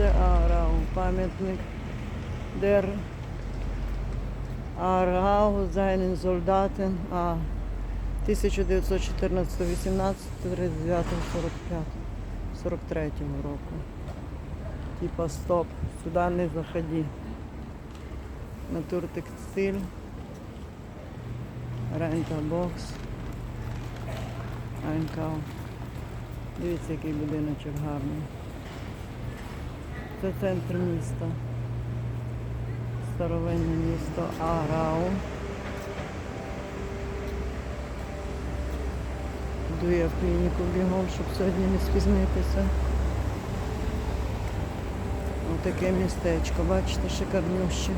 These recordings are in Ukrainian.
Це Арау, пам'ятник der Арау seinen Soldaten а 1914 18 39 45 43 року. Типа стоп, сюди не заходи. Натуртекстиль, рента бокс, Айнкау. Дивіться, який будиночок гарний. Це центр міста. Старовинне місто Арау. Йду я в клініку бігом, щоб сьогодні не спізнитися. Отаке містечко, бачите, шикарнюще.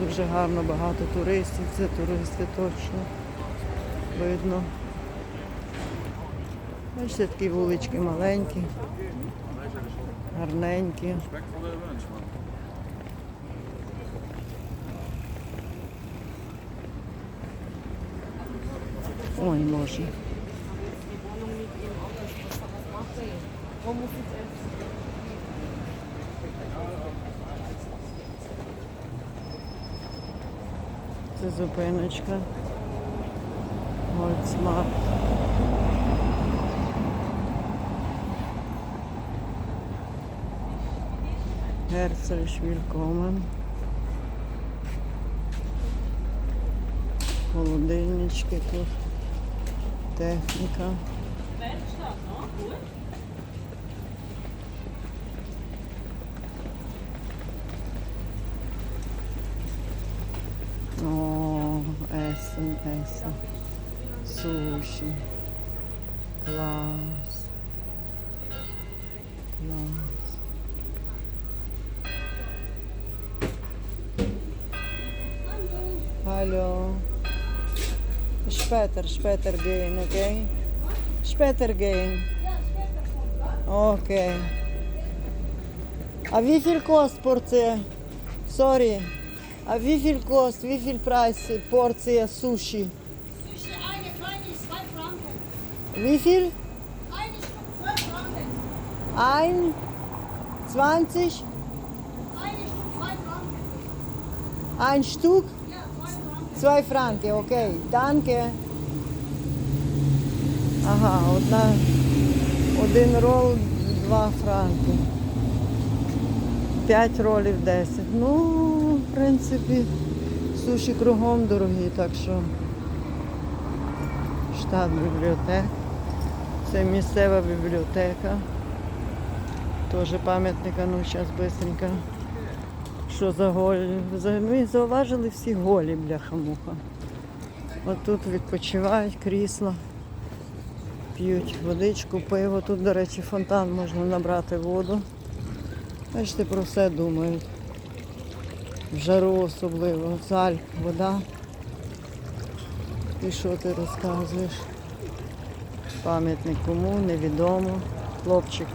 Дуже гарно, багато туристів. Це туристи точно. Видно. Бачите, такі вулички маленькі, гарненькі. Ой, Боже. Це зупиночка. Гольцмарт. Герцогш Вількомен. Холодильнички тут. Техніка. О, Есен, Есен. Суші. Клас. Клас. Hallo. Später, später gehen, okay? Später gehen. Okay. А wie viel kostet Portion? Sorry. А wie viel kostet, wie viel Preis Portion Sushi? Sushi, eine kleine ist 2 Franken. Wie viel? Eine Stück 12 Franken. Ein, 20, Eine Stück 2 Franken. ein Stück, Ja, 2 Franken. Zwei Franken, окей. Danke. Ага, одна, один рол, два франки. П'ять ролів 10. Ну, в принципі, суші кругом дорогі, так що штат бібліотек. Це місцева бібліотека. Теж пам'ятника, ну зараз швидко. Що за голі? Ми зауважили всі голі, бляха-муха. От тут відпочивають крісла, п'ють водичку, пиво. Тут, до речі, фонтан можна набрати воду. Бачите, про все думають. В жару особливо. Заль, вода. І що ти розказуєш? Пам'ятник кому, невідомо. Хлопчик